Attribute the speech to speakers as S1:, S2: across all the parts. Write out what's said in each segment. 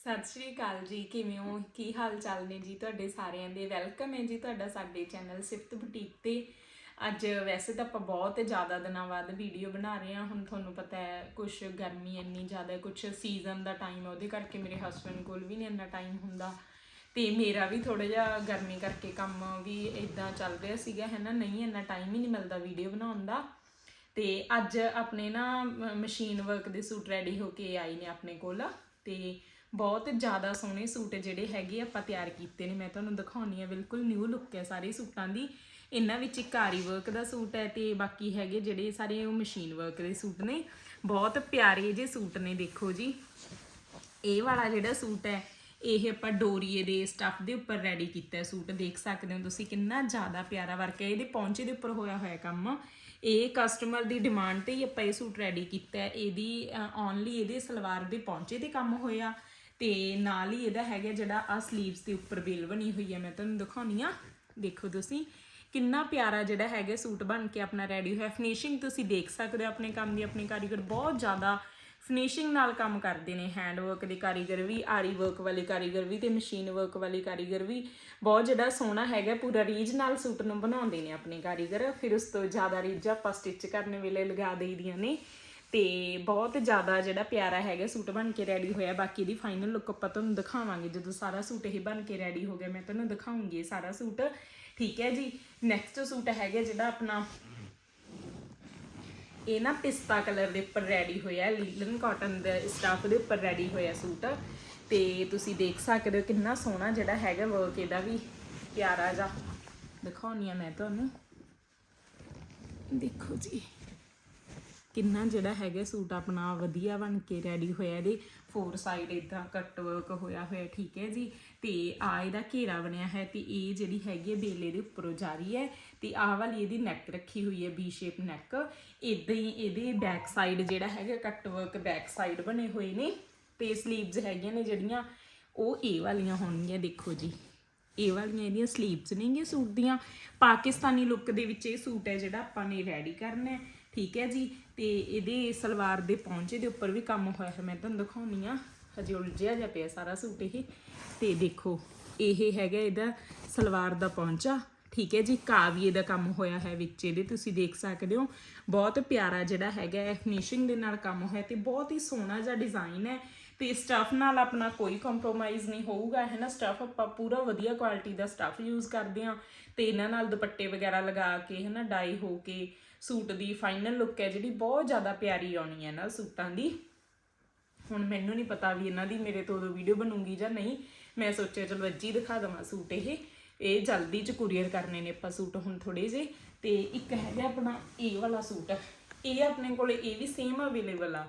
S1: ਸਤਿ ਸ਼੍ਰੀ ਅਕਾਲ ਜੀ, ਕਿਵੇਂ ਹੋ? ਕੀ ਹਾਲ ਚਾਲ ਨੇ ਜੀ ਤੁਹਾਡੇ ਸਾਰਿਆਂ ਦੇ? ਵੈਲਕਮ ਹੈ ਜੀ ਤੁਹਾਡਾ ਸਾਡੇ ਚੈਨਲ ਸਿਫਤ ਬੁਟੀਕ ਤੇ। ਅੱਜ ਵੈਸੇ ਤਾਂ ਆਪਾਂ ਬਹੁਤ ਜ਼ਿਆਦਾ ਦਿਨਾਂ ਬਾਅਦ ਵੀਡੀਓ ਬਣਾ ਰਹੇ ਹਾਂ। ਹੁਣ ਤੁਹਾਨੂੰ ਪਤਾ ਹੈ ਕੁਝ ਗਰਮੀ ਇੰਨੀ ਜ਼ਿਆਦਾ ਹੈ ਕੁਝ ਸੀਜ਼ਨ ਦਾ ਟਾਈਮ ਹੈ ਉਹਦੇ ਕਰਕੇ ਮੇਰੇ ਹਸਬੰਡ ਕੋਲ ਵੀ ਨਹੀਂ ਇੰਨਾ ਟਾਈਮ ਹੁੰਦਾ। ਤੇ ਮੇਰਾ ਵੀ ਥੋੜਾ ਜਿਹਾ ਗਰਮੀ ਕਰਕੇ ਕੰਮ ਵੀ ਇਦਾਂ ਚੱਲ ਰਿਹਾ ਸੀਗਾ, ਹੈ ਨਾ? ਨਹੀਂ, ਇੰਨਾ ਟਾਈਮ ਹੀ ਨਹੀਂ ਮਿਲਦਾ ਵੀਡੀਓ ਬਣਾਉਣ ਦਾ। ਤੇ ਅੱਜ ਆਪਣੇ ਨਾ ਮਸ਼ੀਨ ਵਰਕ ਦੇ ਸੂਟ ਰੈਡੀ ਹੋ ਕੇ ਆਏ ਨੇ ਆਪਣੇ ਕੋਲ। ਤੇ ਬਹੁਤ ਜ਼ਿਆਦਾ ਸੋਹਣੇ ਸੂਟ ਜਿਹੜੇ ਹੈਗੇ ਆਪਾਂ ਤਿਆਰ ਕੀਤੇ ਨੇ। ਮੈਂ ਤੁਹਾਨੂੰ ਦਿਖਾਉਣੀ ਆ, ਬਿਲਕੁਲ ਨਿਊ ਲੁੱਕ ਹੈ ਸਾਰੇ ਸੂਟਾਂ ਦੀ। ਇਹਨਾਂ ਵਿੱਚ ਇੱਕ ਆਰੀ ਵਰਕ ਦਾ ਸੂਟ ਹੈ ਤੇ ਬਾਕੀ ਹੈਗੇ ਜਿਹੜੇ ਸਾਰੇ ਉਹ ਮਸ਼ੀਨ ਵਰਕ ਦੇ ਸੂਟ ਨੇ। ਬਹੁਤ ਪਿਆਰੇ ਜਿਹੇ ਸੂਟ ਨੇ, ਦੇਖੋ ਜੀ। ਇਹ ਵਾਲਾ ਜਿਹੜਾ ਸੂਟ ਹੈ, ਇਹ ਆਪਾਂ ਡੋਰੀਏ ਦੇ ਸਟੱਫ ਦੇ ਉੱਪਰ ਰੈਡੀ ਕੀਤਾ ਸੂਟ। ਦੇਖ ਸਕਦੇ ਹੋ ਤੁਸੀਂ ਕਿੰਨਾ ਜ਼ਿਆਦਾ ਪਿਆਰਾ ਵਰਕ ਹੈ। ਇਹਦੇ ਪੌਂਚੇ ਦੇ ਉੱਪਰ ਹੋਇਆ ਹੋਇਆ ਕੰਮ। ਇਹ ਕਸਟਮਰ ਦੀ ਡਿਮਾਂਡ ਤੇ ਹੀ ਆਪਾਂ ਇਹ ਸੂਟ ਰੈਡੀ ਕੀਤਾ ਹੈ। ਇਹਦੀ ਓਨਲੀ ਇਹਦੇ ਸਲਵਾਰ ਦੇ ਪੌਂਚੇ ਦੇ ਕੰਮ ਹੋਇਆ। ਤੇ ਨਾਲ ਹੀ ਇਹਦਾ ਹੈਗਾ ਜਿਹੜਾ ਆ ਸਲੀਵਸ ਦੇ ਉੱਪਰ ਬੇਲ ਬਣੀ ਹੋਈ ਹੈ। ਮੈਂ ਤੁਹਾਨੂੰ ਦਿਖਾਉਣੀ ਆ। ਦੇਖੋ ਤੁਸੀਂ, ਕਿੰਨਾ ਪਿਆਰਾ ਜਿਹੜਾ ਹੈਗਾ ਸੂਟ ਬਣ ਕੇ ਆਪਣਾ ਰੈਡੀ ਹੋਇਆ। ਫਿਨਿਸ਼ਿੰਗ ਤੁਸੀਂ ਦੇਖ ਸਕਦੇ ਹੋ ਆਪਣੇ ਕੰਮ ਦੀ, ਆਪਣੇ ਕਾਰੀਗਰ ਬਹੁਤ ਜ਼ਿਆਦਾ ਫਿਨਿਸ਼ਿੰਗ ਨਾਲ ਕੰਮ ਕਰਦੇ ਨੇ ਹੈਂਡ ਵਰਕ ਦੇ ਕਾਰੀਗਰ ਵੀ, ਆਰੀ ਵਰਕ ਵਾਲੇ ਕਾਰੀਗਰ ਵੀ ਤੇ ਮਸ਼ੀਨ ਵਰਕ ਵਾਲੇ ਕਾਰੀਗਰ ਵੀ। ਬਹੁਤ ਜਿਹੜਾ ਸੋਹਣਾ ਹੈਗਾ, ਪੂਰਾ ਰੀਜ ਨਾਲ ਸੂਟ ਨੂੰ ਬਣਾਉਂਦੇ ਨੇ ਆਪਣੇ ਕਾਰੀਗਰ। ਫਿਰ ਉਸ ਤੋਂ ਜ਼ਿਆਦਾ ਰੀਜ ਆਪਾਂ ਸਟਿਚ ਕਰਨ ਵੇਲੇ ਲਗਾ ਦੇਈਦੀਆਂ ਨੇ। ਤੇ ਬਹੁਤ ਜ਼ਿਆਦਾ ਜਿਹੜਾ ਪਿਆਰਾ ਹੈਗਾ ਸੂਟ ਬਣ ਕੇ ਰੈਡੀ ਹੋਇਆ। ਬਾਕੀ ਦੀ ਫਾਈਨਲ ਲੁੱਕ ਆਪਾਂ ਤੁਹਾਨੂੰ ਦਿਖਾਵਾਂਗੇ। ਜਦੋਂ ਸਾਰਾ ਸੂਟ ਇਹ ਬਣ ਕੇ ਰੈਡੀ ਹੋ ਗਿਆ, ਮੈਂ ਤੁਹਾਨੂੰ ਦਿਖਾਉਂਗੀ ਸਾਰਾ ਸੂਟ। ਠੀਕ ਹੈ ਜੀ? ਨੈਕਸਟ ਸੂਟ ਹੈਗਾ ਜਿਹੜਾ ਆਪਣਾ ਇਹ ਨਾ ਪਿਸਤਾ ਕਲਰ ਦੇ ਉੱਪਰ ਰੈਡੀ ਹੋਇਆ ਲੀਲਨ ਕਾਟਨ ਦੇ ਸਟਾਫ ਦੇ ਉੱਪਰ ਰੈਡੀ ਹੋਇਆ ਸੂਟ। ਤੇ ਤੁਸੀਂ ਦੇਖ ਸਕਦੇ ਹੋ ਕਿੰਨਾ ਸੋਹਣਾ ਜਿਹੜਾ ਹੈਗਾ ਵਰਕ ਇਹਦਾ ਵੀ, ਪਿਆਰਾ ਜਿਹਾ। ਦਿਖਾਉਣੀ ਆ ਮੈਂ ਤੁਹਾਨੂੰ। ਦੇਖੋ ਜੀ, ਕਿੰਨਾ ਜਿਹੜਾ ਹੈਗਾ ਸੂਟ ਆਪਣਾ ਵਧੀਆ ਬਣ ਕੇ ਰੈਡੀ ਹੋਇਆ ਇਹਦੇ। ਫੋਰ ਸਾਈਡ ਇਦਾਂ ਕੱਟ ਵਰਕ ਹੋਇਆ ਹੋਇਆ, ਠੀਕ ਹੈ ਜੀ? ਤੇ ਆ ਇਹਦਾ ਘੇਰਾ ਬਣਿਆ ਹੈ ਤੇ ਇਹ ਜਿਹੜੀ ਹੈਗੀ ਹੈ ਬੇਲੇ ਦੇ ਉੱਪਰੋਂ ਜਾ ਰਹੀ ਹੈ ਤੇ ਆਹ ਵਾਲੀ ਇਹਦੀ ਨੈਕ ਰੱਖੀ ਹੋਈ ਹੈ ਬੀ ਸ਼ੇਪ ਨੈਕ ਇਦਾਂ ਹੀ ਇਹਦੇ ਬੈਕ ਸਾਈਡ ਜਿਹੜਾ ਹੈਗਾ ਕੱਟ ਵਰਕ ਬੈਕ ਸਾਈਡ ਬਣੇ ਹੋਏ ਨੇ ਤੇ ਸਲੀਵਸ ਹੈਗੀਆਂ ਨੇ ਜਿਹੜੀਆਂ, ਉਹ ਇਹ ਵਾਲੀਆਂ ਹੋਣਗੀਆਂ, ਦੇਖੋ ਜੀ। ਇਹ ਵਾਲੀਆਂ ਇਹਦੀਆਂ ਸਲੀਵਸ ਨੇਗੀਆਂ ਸੂਟ ਦੀਆਂ। ਪਾਕਿਸਤਾਨੀ ਲੁੱਕ ਦੇ ਵਿੱਚ ਇਹ ਸੂਟ ਹੈ ਜਿਹੜਾ ਆਪਾਂ ਨੇ ਰੈਡੀ ਕਰਨਾ ਹੈ, ਠੀਕ ਹੈ ਜੀ? ਤੇ ਇਹਦੇ ਸਲਵਾਰ ਦੇ ਪੌਂਚੇ ਦੇ ਉੱਪਰ ਵੀ ਕੰਮ ਹੋਇਆ ਹੈ। ਮੈਂ ਤੁਹਾਨੂੰ ਦਿਖਾਉਣੀ ਆ। ਹਜੇ ਉਲਝਿਆ ਜਿਹਾ ਪਿਆ ਸਾਰਾ ਸੂਟ ਇਹ। ਤੇ ਦੇਖੋ, ਇਹ ਹੈਗਾ ਇਹਦਾ ਸਲਵਾਰ ਦਾ ਪੌਂਚਾ। ਠੀਕ ਹੈ ਜੀ, ਕਾਵੀਏ ਦਾ ਕੰਮ ਹੋਇਆ ਹੈ ਵਿੱਚ ਇਹਦੇ। ਤੁਸੀਂ ਦੇਖ ਸਕਦੇ ਹੋ, ਬਹੁਤ ਪਿਆਰਾ ਜਿਹੜਾ ਹੈਗਾ ਹੈ ਫਿਨਿਸ਼ਿੰਗ ਦੇ ਨਾਲ ਕੰਮ ਹੋਇਆ ਤੇ ਬਹੁਤ ਹੀ ਸੋਹਣਾ ਜਿਹਾ ਡਿਜ਼ਾਈਨ ਹੈ। ਤੇ ਸਟਫ ਨਾਲ ਆਪਣਾ ਕੋਈ ਕੰਪਰੋਮਾਈਜ਼ ਨਹੀਂ ਹੋਊਗਾ, ਹੈ ਨਾ? ਸਟਫ ਆਪਾਂ ਪੂਰਾ ਵਧੀਆ ਕੁਆਲਿਟੀ ਦਾ ਸਟਫ ਯੂਜ਼ ਕਰਦੇ ਆ ਤੇ ਇਹਨਾਂ ਨਾਲ ਦੁਪੱਟੇ ਵਗੈਰਾ ਲਗਾ ਕੇ, ਹੈ ਨਾ? ਡਾਈ ਹੋ ਕੇ ਸੂਟ ਦੀ ਫਾਈਨਲ ਲੁੱਕ ਹੈ ਜਿਹੜੀ ਬਹੁਤ ਜ਼ਿਆਦਾ ਪਿਆਰੀ ਆਉਣੀ ਹੈ ਨਾ ਸੂਟਾਂ ਦੀ। ਹੁਣ ਮੈਨੂੰ ਨਹੀਂ ਪਤਾ ਵੀ ਇਹਨਾਂ ਦੀ ਮੇਰੇ ਤੋਂ ਉਦੋਂ ਵੀਡੀਓ ਬਣੂਗੀ ਜਾਂ ਨਹੀਂ। ਮੈਂ ਸੋਚਿਆ ਚਲੋ ਅੱਜ ਹੀ ਦਿਖਾ ਦਵਾਂ ਸੂਟ ਇਹ। ਇਹ ਜਲਦੀ ਚ ਕੁਰੀਅਰ ਕਰਨੇ ਨੇ ਆਪਾਂ ਸੂਟ ਹੁਣ ਥੋੜੇ ਜੇ ਤੇ ਇੱਕ ਹੈਗਾ ਆਪਣਾ ਇਹ ਵਾਲਾ ਸੂਟ। ਇਹ ਆਪਣੇ ਕੋਲੇ ਇਹ ਵੀ ਸੇਮ ਅਵੇਲੇਬਲ ਆ।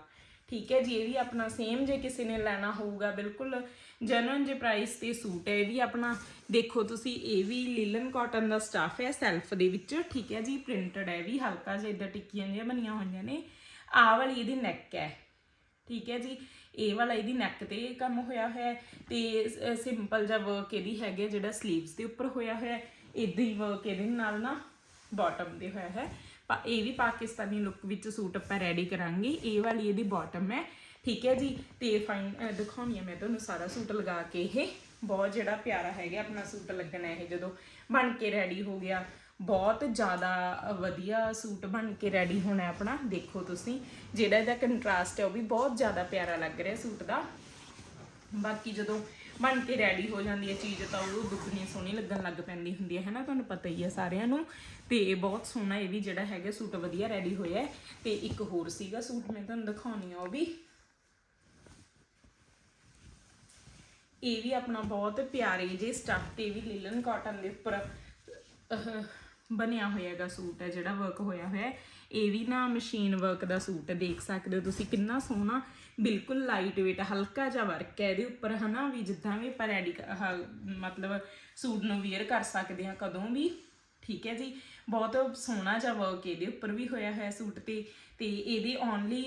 S1: ਠੀਕ ਹੈ ਜੀ, ਇਹ ਵੀ ਆਪਣਾ ਸੇਮ ਜੇ ਕਿਸੇ ਨੇ ਲੈਣਾ ਹੋਊਗਾ, ਬਿਲਕੁਲ ਜੈਨੂਇਨ ਜੇ ਪ੍ਰਾਈਸ ਤੇ ਸੂਟ ਹੈ, ਇਹ ਵੀ ਆਪਣਾ ਦੇਖੋ ਤੁਸੀਂ, ਇਹ ਵੀ ਲਿਲਨ ਕਾਟਨ ਦਾ ਸਟਾਫ ਹੈ ਸੈਲਫ ਦੇ ਵਿੱਚ, ਠੀਕ ਹੈ ਜੀ ਪ੍ਰਿੰਟਡ ਹੈ ਵੀ, ਹਲਕਾ ਜਿਹਾ ਇਦਾਂ ਟਿੱਕੀਆਂ ਜਿਹੀਆਂ ਬਣੀਆਂ ਹੋਈਆਂ ਨੇ, ਆਹ ਵਾਲੀ ਇਹਦੀ ਨੈਕ ਹੈ, ਠੀਕ ਹੈ ਜੀ, ਇਹ ਵਾਲਾ ਇਹਦੀ ਨੈਕ ਤੇ ਕੰਮ ਹੋਇਆ ਹੋਇਆ ਹੈ ਤੇ ਸਿੰਪਲ ਜਿਹਾ ਵਰਕ ਇਹਦੀ ਹੈਗੇ ਜਿਹੜਾ ਸਲੀਵਸ ਦੇ ਉੱਪਰ ਹੋਇਆ ਹੋਇਆ ਹੈ ਇਦਾਂ ਹੀ ਵਰਕ ਇਹਦੇ ਨਾਲ ਨਾ ਬਾਟਮ ਦੇ ਹੋਇਆ ਹੈ। ਇਹ ਵੀ ਪਾਕਿਸਤਾਨੀ ਲੁੱਕ ਵਿੱਚ ਸੂਟ ਆਪਾਂ ਰੈਡੀ ਕਰਾਂਗੇ। ਇਹ ਵਾਲੀ ਇਹਦੀ ਬਾਟਮ ਹੈ। ਠੀਕ ਹੈ ਜੀ? ਤੇ ਫਾਈਨ ਦਿਖਾਉਣੀ ਹੈ ਮੈਂ ਤੁਹਾਨੂੰ ਸਾਰਾ ਸੂਟ ਲਗਾ ਕੇ ਇਹ। ਬਹੁਤ ਜਿਹੜਾ ਪਿਆਰਾ ਹੈਗਾ ਆਪਣਾ ਸੂਟ ਲੱਗਣਾ ਇਹ ਜਦੋਂ ਬਣ ਕੇ ਰੈਡੀ ਹੋ ਗਿਆ। ਬਹੁਤ ਜ਼ਿਆਦਾ ਵਧੀਆ ਸੂਟ ਬਣ ਕੇ ਰੈਡੀ ਹੋਣਾ ਆਪਣਾ, ਦੇਖੋ ਤੁਸੀਂ। ਜਿਹੜਾ ਇਹਦਾ ਕੰਟਰਾਸਟ ਹੈ ਉਹ ਵੀ ਬਹੁਤ ਜ਼ਿਆਦਾ ਪਿਆਰਾ ਲੱਗ ਰਿਹਾ ਸੂਟ ਦਾ। ਬਾਕੀ ਜਦੋਂ ਬਣ ਕੇ ਰੈਡੀ ਹੋ ਜਾਂਦੀ ਹੈ ਚੀਜ਼, ਤਾਂ ਉਹ ਦੁੱਗਣੀ ਸੋਹਣੀ ਲੱਗਣ ਲੱਗ ਪੈਂਦੀ ਹੁੰਦੀ ਹੈ ਹੈਨਾ ਤੁਹਾਨੂੰ ਪਤਾ ਹੀ ਹੈ ਸਾਰਿਆਂ ਨੂੰ। ਤੇ ਬਹੁਤ ਸੋਹਣਾ ਇਹ ਵੀ ਜਿਹੜਾ ਹੈਗਾ, ਸੂਟ ਵਧੀਆ ਰੈਡੀ ਹੋਇਆ ਤੇ ਇੱਕ ਹੋਰ ਸੀਗਾ ਸੂਟ, ਮੈਂ ਤੁਹਾਨੂੰ ਦਿਖਾਉਣੀ ਆ ਉਹ ਵੀ। ਇਹ ਵੀ ਆਪਣਾ ਬਹੁਤ ਪਿਆਰੇ ਜੇ ਸਟੱਫ ਤੇ ਵੀ ਲਿਲਨ ਕਾਟਨ ਦੇ ਉੱਪਰ ਬਣਿਆ ਹੋਇਆਗਾ ਸੂਟ ਹੈ, ਜਿਹੜਾ ਵਰਕ ਹੋਇਆ ਹੋਇਆ ਇਹ ਵੀ ਨਾ ਮਸ਼ੀਨ ਵਰਕ ਦਾ ਸੂਟ ਹੈ, ਦੇਖ ਸਕਦੇ ਹੋ ਤੁਸੀਂ ਕਿੰਨਾ ਸੋਹਣਾ ਬਿਲਕੁਲ ਲਾਈਟ weight, ਹਲਕਾ ਜਿਹਾ ਵਰਕ ਹੈ, ਇਹਦੇ ਉੱਪਰ ਹਨਾ ਵੀ ਜਿੱਦਾਂ ਵੀ ਆਪਾਂ ਰੈਡੀ ਮਤਲਬ ਸੂਟ ਨੂੰ ਵੇਅਰ ਕਰ ਸਕਦੇ ਹਾਂ ਕਦੋਂ ਵੀ, ਠੀਕ ਹੈ ਜੀ? ਬਹੁਤ ਸੋਹਣਾ ਜਿਹਾ ਵਰਕ ਇਹਦੇ ਉੱਪਰ ਵੀ ਹੋਇਆ ਹੋਇਆ ਸੂਟ ਤੇ ਤੇ ਇਹਦੇ ਓਨਲੀ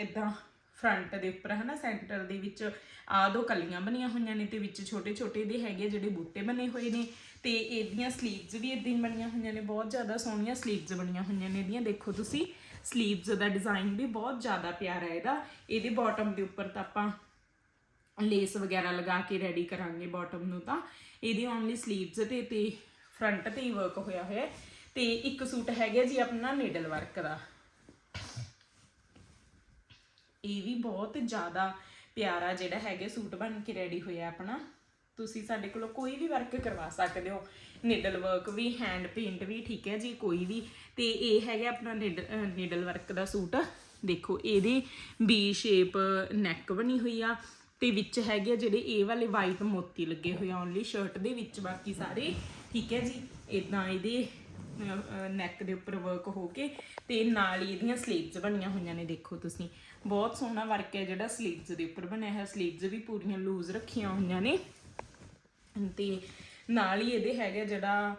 S1: ਇਦਾਂ ਫਰੰਟ ਦੇ ਉੱਪਰ ਹਨਾ ਸੈਂਟਰ ਦੇ ਵਿੱਚ ਆ ਦੋ ਕਲੀਆਂ ਬਣੀਆਂ ਹੋਈਆਂ ਨੇ ਤੇ ਵਿੱਚ ਛੋਟੇ ਛੋਟੇ ਦੇ ਹੈਗੇ ਜਿਹੜੇ ਬੂਟੇ ਬਣੇ ਹੋਏ ਨੇ, ਤੇ ਇਹਦੀਆਂ ਸਲੀਵਸ ਵੀ ਇਦਾਂ ਹੀ ਬਣੀਆਂ ਹੋਈਆਂ ਨੇ, ਬਹੁਤ ਜ਼ਿਆਦਾ ਸੋਹਣੀਆਂ ਸਲੀਵਸ ਬਣੀਆਂ ਹੋਈਆਂ ਨੇ ਇਹਦੀਆਂ, ਦੇਖੋ ਤੁਸੀਂ। ਸਲੀਵਸ ਦਾ ਡਿਜ਼ਾਈਨ ਵੀ ਬਹੁਤ ਜ਼ਿਆਦਾ ਪਿਆਰਾ ਇਹਦਾ। ਇਹਦੇ ਬਾਟਮ ਦੇ ਉੱਪਰ ਤਾਂ ਆਪਾਂ ਲੇਸ ਵਗੈਰਾ ਲਗਾ ਕੇ ਰੈਡੀ ਕਰਾਂਗੇ ਬਾਟਮ ਨੂੰ ਤਾਂ। ਇਹਦੀ ਓਨਲੀ ਸਲੀਵਸ ਤੇ ਤੇ ਫਰੰਟ ਤੇ ਹੀ ਵਰਕ ਹੋਇਆ ਹੋਇਆ ਹੈ। ਤੇ ਇੱਕ ਸੂਟ ਹੈਗਾ ਜੀ ਆਪਣਾ ਨੀਡਲ ਵਰਕ ਦਾ। ਇਹ ਵੀ ਬਹੁਤ ਜ਼ਿਆਦਾ ਪਿਆਰਾ ਜਿਹੜਾ ਹੈਗਾ ਸੂਟ ਬਣ ਕੇ ਰੈਡੀ ਹੋਇਆ ਆਪਣਾ। ਤੁਸੀਂ ਸਾਡੇ ਕੋਲੋਂ ਕੋਈ ਵੀ ਵਰਕ ਕਰਵਾ ਸਕਦੇ ਹੋ। ਨੀਡਲ ਵਰਕ ਵੀ ਹੈਂਡ ਪੇਂਟ ਵੀ, ਠੀਕ ਹੈ ਜੀ, ਕੋਈ ਵੀ। ਤੇ ਇਹ ਹੈਗਾ ਆਪਣਾ ਨੀਡਲ ਵਰਕ ਦਾ ਸੂਟ। ਦੇਖੋ, ਇਹਦੇ ਬੀ ਸ਼ੇਪ ਨੈਕ ਬਣੀ ਹੋਈ ਆ ਤੇ ਵਿੱਚ ਹੈਗੇ ਆ ਜਿਹੜੇ ਇਹ ਵਾਲੇ ਵਾਈਟ ਮੋਤੀ ਲੱਗੇ ਹੋਏ ਆ ਓਨਲੀ ਸ਼ਰਟ ਦੇ ਵਿੱਚ ਬਾਕੀ ਸਾਰੇ, ਠੀਕ ਹੈ ਜੀ। ਇਦਾਂ ਇਹਦੇ ਨੈਕ ਦੇ ਉੱਪਰ ਵਰਕ ਹੋ ਕੇ ਤੇ ਨਾਲ ਹੀ ਇਹਦੀਆਂ ਸਲੀਵਸ ਬਣੀਆਂ ਹੋਈਆਂ ਨੇ, ਦੇਖੋ ਤੁਸੀਂ। ਬਹੁਤ ਸੋਹਣਾ ਵਰਕ ਹੈ ਜਿਹੜਾ ਸਲੀਵਸ ਦੇ ਉੱਪਰ ਬਣਿਆ ਹੈ ਸਲੀਵਸ ਵੀ ਪੂਰੀਆਂ ਲੂਜ਼ ਰੱਖੀਆਂ ਹੋਈਆਂ ਨੇ। ਤੇ ਨਾਲ ਹੀ ਇਹਦੇ ਹੈਗਾ ਜਿਹੜਾ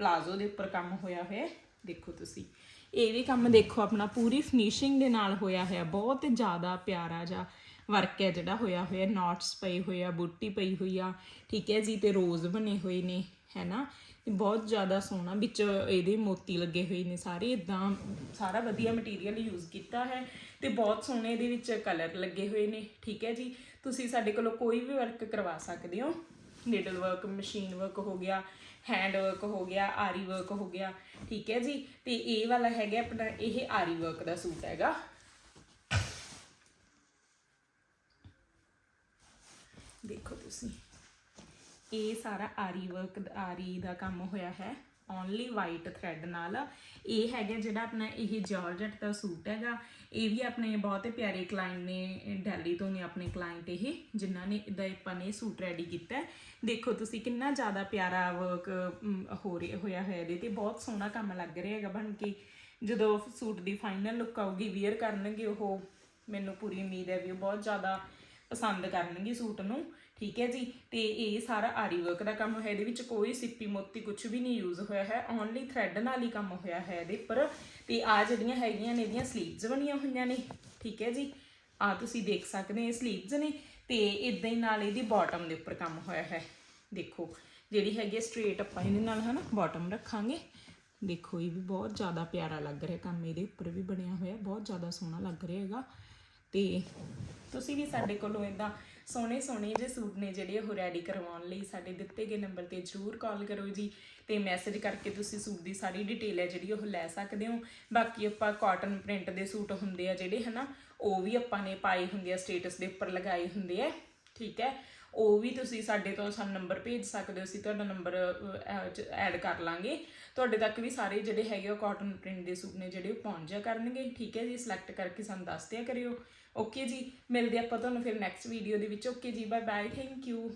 S1: ਪਲਾਜ਼ੋ ਦੇ ਉੱਪਰ ਕੰਮ ਹੋਇਆ ਹੋਇਆ ਦੇਖੋ ਤੁਸੀਂ। ਇਹ ਵੀ ਕੰਮ ਦੇਖੋ, ਆਪਣਾ ਪੂਰੀ ਫਿਨਿਸ਼ਿੰਗ ਦੇ ਨਾਲ ਹੋਇਆ ਹੋਇਆ, ਬਹੁਤ ਜ਼ਿਆਦਾ ਪਿਆਰਾ ਜਿਹਾ ਵਰਕ ਹੈ ਜਿਹੜਾ ਹੋਇਆ ਹੋਇਆ ਨੋਟਸ ਪਏ ਹੋਏ ਆ, ਬੂਟੀ ਪਈ ਹੋਈ ਆ, ਠੀਕ ਹੈ ਜੀ, ਤੇ ਰੋਜ਼ ਬਣੇ ਹੋਏ ਨੇ ਹੈਨਾ ਤੇ ਬਹੁਤ ਜ਼ਿਆਦਾ ਸੋਹਣਾ, ਵਿੱਚ ਇਹਦੇ ਮੋਤੀ ਲੱਗੇ ਹੋਏ ਨੇ ਸਾਰੇ ਇਦਾਂ ਸਾਰਾ ਵਧੀਆ ਮਟੀਰੀਅਲ ਯੂਜ਼ ਕੀਤਾ ਹੈ ਤੇ ਬਹੁਤ ਸੋਹਣੇ ਇਹਦੇ ਵਿੱਚ ਕਲਰ ਲੱਗੇ ਹੋਏ ਨੇ, ਠੀਕ ਹੈ ਜੀ? ਤੁਸੀਂ ਸਾਡੇ ਕੋਲੋਂ ਕੋਈ ਵੀ ਵਰਕ ਕਰਵਾ ਸਕਦੇ ਹੋ। ਨੀਡਲ ਵਰਕ ਮਸ਼ੀਨ ਵਰਕ ਹੋ ਗਿਆ ਹੈਂਡ ਵਰਕ ਹੋ ਗਿਆ, ਆਰੀ ਵਰਕ ਹੋ ਗਿਆ, ਠੀਕ ਹੈ ਜੀ? ਤੇ ਇਹ ਵਾਲਾ ਹੈਗਾ ਆਪਣਾ, ਇਹ ਆਰੀ ਵਰਕ ਦਾ ਸੂਟ ਹੈਗਾ। ਦੇਖੋ ਤੁਸੀਂ। ਇਹ ਸਾਰਾ ਆਰੀ ਵਰਕ ਆਰੀ ਦਾ ਕੰਮ ਹੋਇਆ ਹੈ। ਓਨਲੀ ਵਾਈਟ ਥ੍ਰੈਡ ਨਾਲ। ਇਹ ਹੈਗਾ ਜਿਹੜਾ ਆਪਣਾ ਇਹ ਜਾਰਜਟ ਦਾ ਸੂਟ ਹੈਗਾ। ਇਹ ਵੀ ਆਪਣੇ ਬਹੁਤ ਪਿਆਰੇ ਕਲਾਇੰਟ ਨੇ ਦਿੱਲੀ ਤੋਂ ਨੇ ਆਪਣੇ ਕਲਾਇੰਟ ਇਹ, ਜਿਨ੍ਹਾਂ ਨੇ ਇਦਾਂ ਆਪਾਂ ਨੇ ਸੂਟ ਰੈਡੀ ਕੀਤਾ ਦੇਖੋ ਤੁਸੀਂ ਕਿੰਨਾ ਜ਼ਿਆਦਾ ਪਿਆਰਾ ਵਰਕ ਹੋ ਰਿਹਾ, ਹੋਇਆ ਹੋਇਆ ਇਹਦੇ ਤੇ। ਬਹੁਤ ਸੋਹਣਾ ਕੰਮ ਲੱਗ ਰਿਹਾ ਹੈਗਾ ਬਣ ਕੇ। ਜਦੋਂ ਸੂਟ ਦੀ ਫਾਈਨਲ ਲੁੱਕ ਆਊਗੀ ਵੀਅਰ ਕਰਨਗੇ ਉਹ, ਮੈਨੂੰ ਪੂਰੀ ਉਮੀਦ ਹੈ ਵੀ ਉਹ ਬਹੁਤ ਜ਼ਿਆਦਾ ਪਸੰਦ ਕਰਨਗੇ ਸੂਟ ਨੂੰ। ਠੀਕ ਹੈ ਜੀ? ਤੇ ਇਹ ਸਾਰਾ ਆਰੀ ਵਰਕ ਦਾ ਕੰਮ ਹੋਇਆ ਇਹਦੇ ਵਿੱਚ ਕੋਈ ਸਿੱਪੀ ਮੋਤੀ ਕੁਝ ਵੀ ਨਹੀਂ ਯੂਜ਼ ਹੋਇਆ ਹੈ ਓਨਲੀ ਥ੍ਰੈਡ ਨਾਲ ਹੀ ਕੰਮ ਹੋਇਆ ਹੈ ਇਹਦੇ ਉੱਪਰ। ਤੇ ਆ ਜਿਹੜੀਆਂ ਹੈਗੀਆਂ ਨੇ, ਇਹਦੀਆਂ ਸਲੀਵਸ ਬਣੀਆਂ ਹੋਈਆਂ ਨੇ, ਠੀਕ ਹੈ ਜੀ? ਆ ਤੁਸੀਂ ਦੇਖ ਸਕਦੇ ਹੋ ਇਹ ਸਲੀਵਸ ਨੇ, ਤੇ ਇਦਾਂ ਹੀ ਨਾਲ ਇਹਦੀ ਬਾਟਮ ਦੇ ਉੱਪਰ ਕੰਮ ਹੋਇਆ ਹੈ। ਦੇਖੋ, ਜਿਹੜੀ ਹੈਗੀ ਸਟ੍ਰੇਟ ਆਪਾਂ ਇਹਦੇ ਨਾਲ ਹਨਾ ਬਾਟਮ ਰੱਖਾਂਗੇ। ਦੇਖੋ, ਇਹ ਵੀ ਬਹੁਤ ਜ਼ਿਆਦਾ ਪਿਆਰਾ ਲੱਗ ਰਿਹਾ ਕੰਮ, ਇਹਦੇ ਉੱਪਰ ਵੀ ਬਣਿਆ ਹੋਇਆ, ਬਹੁਤ ਜ਼ਿਆਦਾ ਸੋਹਣਾ ਲੱਗ ਰਿਹਾ ਹੈਗਾ। ਤੇ ਤੁਸੀਂ ਵੀ ਸਾਡੇ ਕੋਲੋਂ ਇਦਾਂ ਸੋਹਣੇ ਸੋਹਣੇ ਜਿਹੇ ਸੂਟ ਨੇ ਜਿਹੜੇ ਉਹ ਰੈਡੀ ਕਰਵਾਉਣ ਲਈ ਸਾਡੇ ਦਿੱਤੇ ਗਏ ਨੰਬਰ ਤੇ ਜਰੂਰ ਕਾਲ ਕਰੋ ਜੀ ਤੇ ਮੈਸੇਜ ਕਰਕੇ ਤੁਸੀਂ ਸੂਟ ਦੀ ਸਾਰੀ ਡਿਟੇਲ ਹੈ ਜਿਹੜੀ ਉਹ ਲੈ ਸਕਦੇ ਹੋ। ਬਾਕੀ ਆਪਾਂ ਕਾਟਨ ਪ੍ਰਿੰਟ ਦੇ ਸੂਟ ਹੁੰਦੇ ਆ ਜਿਹੜੇ, ਹਨਾ, ਉਹ ਵੀ ਆਪਾਂ ਨੇ ਪਾਏ ਹੁੰਦੇ ਆ ਸਟੇਟਸ ਦੇ ਉੱਪਰ ਲਗਾਏ ਹੁੰਦੇ ਆ, ਠੀਕ ਹੈ? ਉਹ ਵੀ ਤੁਸੀਂ ਸਾਡੇ ਤੋਂ ਸਾਨੂੰ ਨੰਬਰ ਭੇਜ ਸਕਦੇ ਹੋ, ਅਸੀਂ ਤੁਹਾਡਾ ਨੰਬਰ ਐਡ ਕਰ ਲਾਂਗੇ। ਤੁਹਾਡੇ ਤੱਕ ਵੀ ਸਾਰੇ ਜਿਹੜੇ ਹੈਗੇ ਉਹ ਕਾਟਨ ਪ੍ਰਿੰਟ ਦੇ ਸੂਟ ਨੇ ਜਿਹੜੇ ਉਹ ਪਹੁੰਚ ਜਾ ਕਰਨਗੇ, ਠੀਕ ਹੈ ਜੀ? ਸਿਲੈਕਟ ਕਰਕੇ ਸਾਨੂੰ ਦੱਸ ਦਿਆ ਕਰਿਓ। ਓਕੇ ਜੀ, ਮਿਲਦੇ ਆਪਾਂ ਤੁਹਾਨੂੰ ਫਿਰ ਨੈਕਸਟ ਵੀਡੀਓ ਦੇ ਵਿੱਚ। ਓਕੇ ਜੀ ਬਾਏ ਬਾਏ ਥੈਂਕ ਯੂ